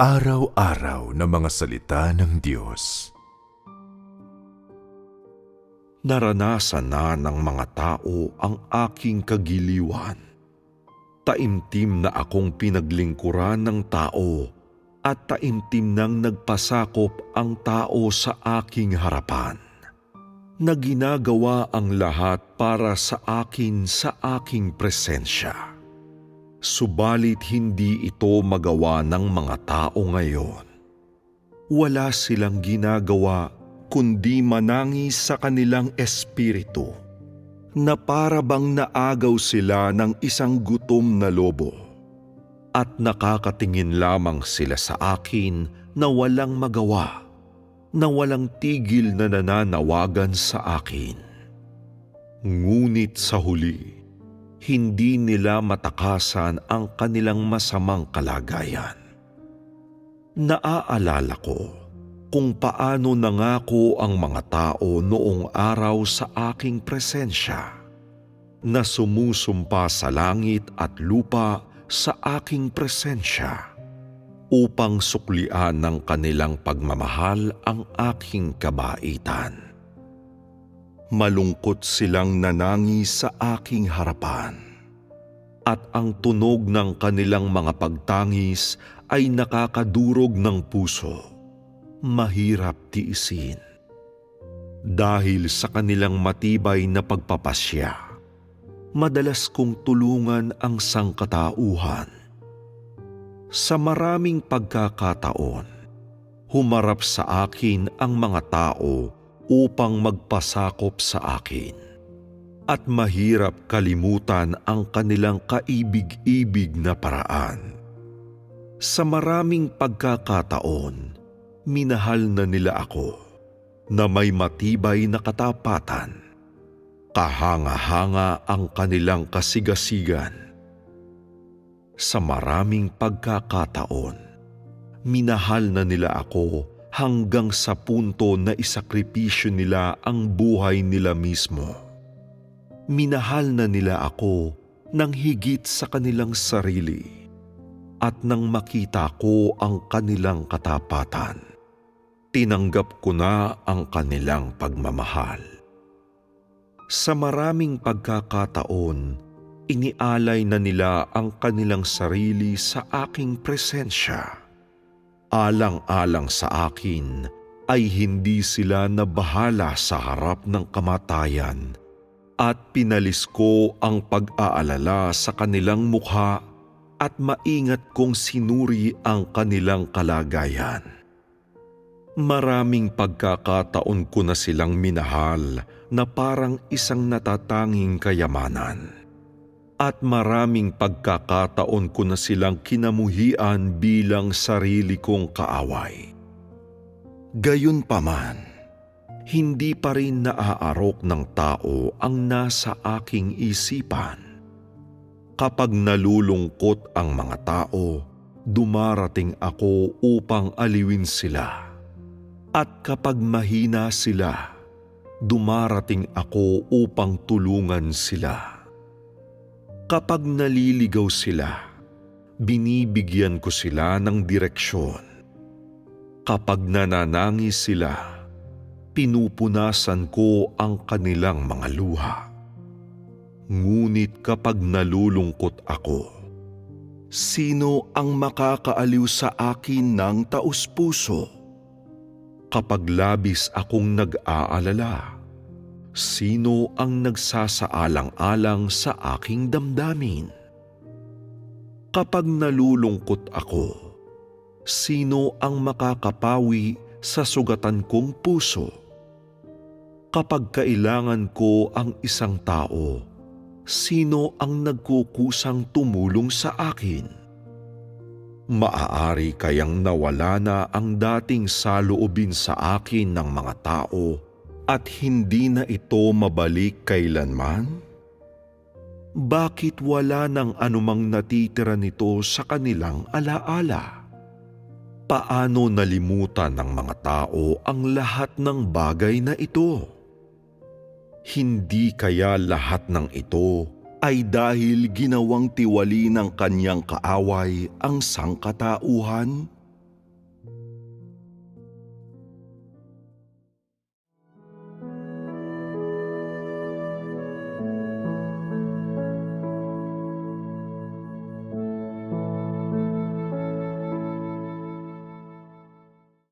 Araw-araw na mga salita ng Diyos. Naranasan na ng mga tao ang aking kagiliwan. Taimtim na akong pinaglingkuran ng tao at taimtim nang nagpasakop ang tao sa aking harapan. Na ginagawa ang lahat para sa akin sa aking presensya. Subalit hindi ito magawa ng mga tao ngayon. Wala silang ginagawa kundi manangis sa kanilang espiritu na para bang naagaw sila ng isang gutom na lobo at nakakatingin lamang sila sa akin na walang magawa, na walang tigil na nananawagan sa akin. Ngunit sa huli, hindi nila matakasan ang kanilang masamang kalagayan. Naaalala ko kung paano nangako ang mga tao noong araw sa aking presensya na sumusumpa sa langit at lupa sa aking presensya upang suklian ng kanilang pagmamahal ang aking kabaitan. Malungkot silang nanangis sa aking harapan at ang tunog ng kanilang mga pagtangis ay nakakadurog ng puso mahirap tiisin. Dahil sa kanilang matibay na pagpapasya, madalas kong tulungan ang sangkatauhan. Sa maraming pagkakataon, humarap sa akin ang mga tao upang magpasakop sa akin. At mahirap kalimutan ang kanilang kaibig-ibig na paraan. Sa maraming pagkakataon, minahal na nila ako na may matibay na katapatan. Kahanga-hanga ang kanilang kasigasigan. Sa maraming pagkakataon, minahal na nila ako hanggang sa punto na isakripisyo nila ang buhay nila mismo. Minahal na nila ako ng higit sa kanilang sarili at nang makita ko ang kanilang katapatan, tinanggap ko na ang kanilang pagmamahal. Sa maraming pagkakataon, inialay na nila ang kanilang sarili sa aking presensya. Alang-alang sa akin ay hindi sila nabahala sa harap ng kamatayan at pinalis ko ang pag-aalala sa kanilang mukha at maingat kong sinuri ang kanilang kalagayan. Maraming pagkakataon ko na silang minahal na parang isang natatanging kayamanan. At maraming pagkakataon ko na silang kinamuhian bilang sarili kong kaaway. Gayunpaman, hindi pa rin naaarok ng tao ang nasa aking isipan. Kapag nalulungkot ang mga tao, dumarating ako upang aliwin sila. At kapag mahina sila, dumarating ako upang tulungan sila. Kapag naliligaw sila, binibigyan ko sila ng direksyon. Kapag nananangis sila, pinupunasan ko ang kanilang mga luha. Ngunit kapag nalulungkot ako, sino ang makakaaliw sa akin ng taus-puso? Kapag labis akong nag-aalala, sino ang nagsasaalang-alang sa aking damdamin? Kapag nalulungkot ako, sino ang makakapawi sa sugatan kong puso? Kapag kailangan ko ang isang tao, sino ang nagkukusang tumulong sa akin? Maaari kayang nawala na ang dating saloobin sa akin ng mga tao at hindi na ito mabalik kailanman? Bakit wala nang anumang natitira nito sa kanilang alaala? Paano nalimutan ng mga tao ang lahat ng bagay na ito? Hindi kaya lahat ng ito ay dahil ginawang tiwali ng kanyang kaaway ang sangkatauhan?